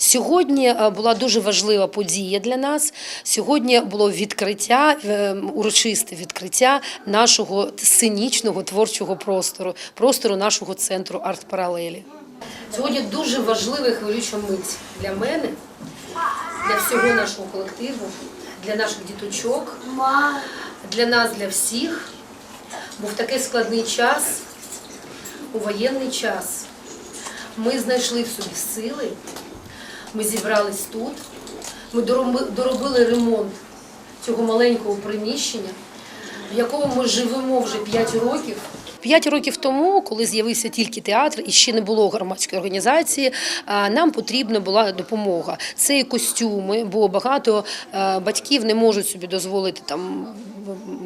Сьогодні е, була дуже важлива подія для нас. Сьогодні було відкриття, е, урочисте відкриття нашого сценічного творчого простору, простору нашого центру арт-паралелі. Сьогодні дуже важлива і хвилюча мить для мене, для всього нашого колективу, для наших діточок, для нас, для всіх. Був такий складний час, у воєнний час. Ми знайшли в собі сили, ми зібрались тут, ми дороби- доробили ремонт цього маленького приміщення, в якому ми живемо вже 5 років. П'ять років тому, коли з'явився тільки театр і ще не було громадської організації, нам потрібна була допомога. Це і костюми, бо багато е, батьків не можуть собі дозволити там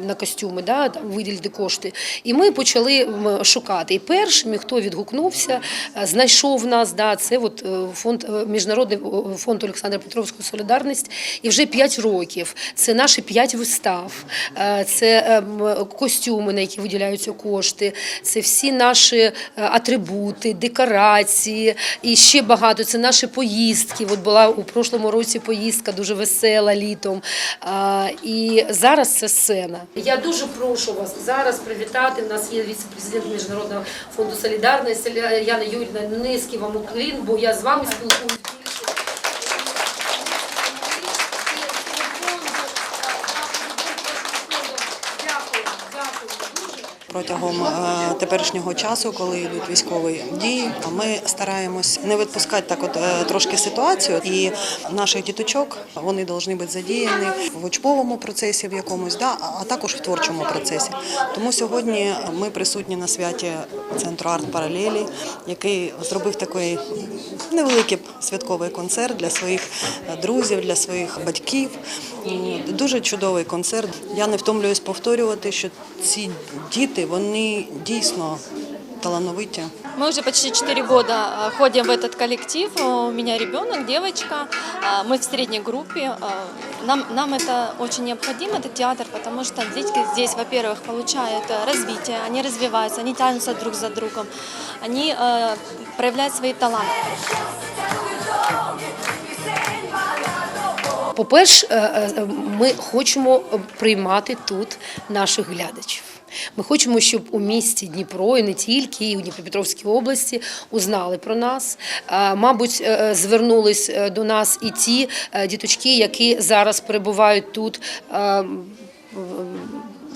на костюми, да, там, виділити кошти. І ми почали шукати. І першим, хто відгукнувся, е, знайшов нас, да, це от е, фонд, е, Міжнародний фонд Олександра Петровського солідарність. І вже 5 років. Це наші 5 вистав, це костюми, на які виділяються кошти, це всі наші атрибути, декорації і ще багато. Це наші поїздки. От була у прошлому році поїздка дуже весела літом. І зараз це сцена. Я дуже прошу вас зараз привітати. У нас є віце-президент Міжнародного фонду солідарності Яна Юрівна. Низький вам уклін, бо я з вами спілкуюся. Протягом е, теперішнього часу, коли йдуть військові дії, ми стараємось не відпускати так, от е, трошки ситуацію. І наших діточок вони повинні бути задіяні в учбовому процесі в якомусь, да, а- також в творчому процесі. Тому сьогодні ми присутні на святі центру арт паралелі, який зробив такий невеликий святковий концерт для своїх друзів, для своїх батьків. Дуже чудовий концерт. Я не втомлююсь повторювати, що ці діти вони дійсно талановиті. Мы уже почти 4 года а, ходим в этот коллектив. У меня ребенок, девочка. А, Мы в средней группе. А, Нам, нам это очень необходимо, этот театр, потому что дети здесь, во-первых, получают э, развитие, они развиваются, они тянутся друг за другом, они э, проявляют свои таланты. По-перше, е, е, ми хочемо приймати тут наших глядачів. Ми хочемо, щоб у місті Дніпро і не тільки, і у Дніпропетровській області узнали про нас. Е, Мабуть, е, звернулись е, до нас і ті діточки, які зараз перебувають тут.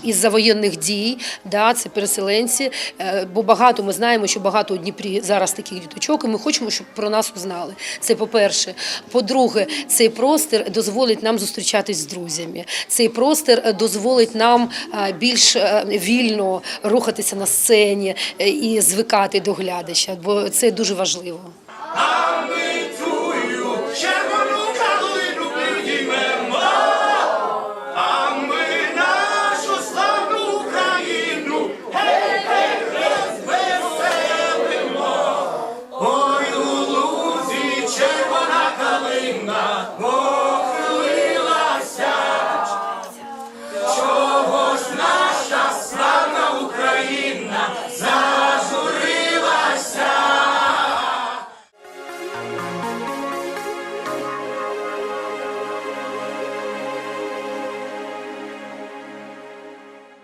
Із-за воєнних дій, да, це переселенці, е, бо багато ми знаємо, що багато у Дніпрі зараз таких діточок, і ми хочемо, щоб про нас узнали. Це по-перше. По-друге, цей простір дозволить нам зустрічатись з друзями. Цей простір е, дозволить нам е, більш вільно рухатися на сцені і звикати до глядача, бо це дуже важливо. Mona,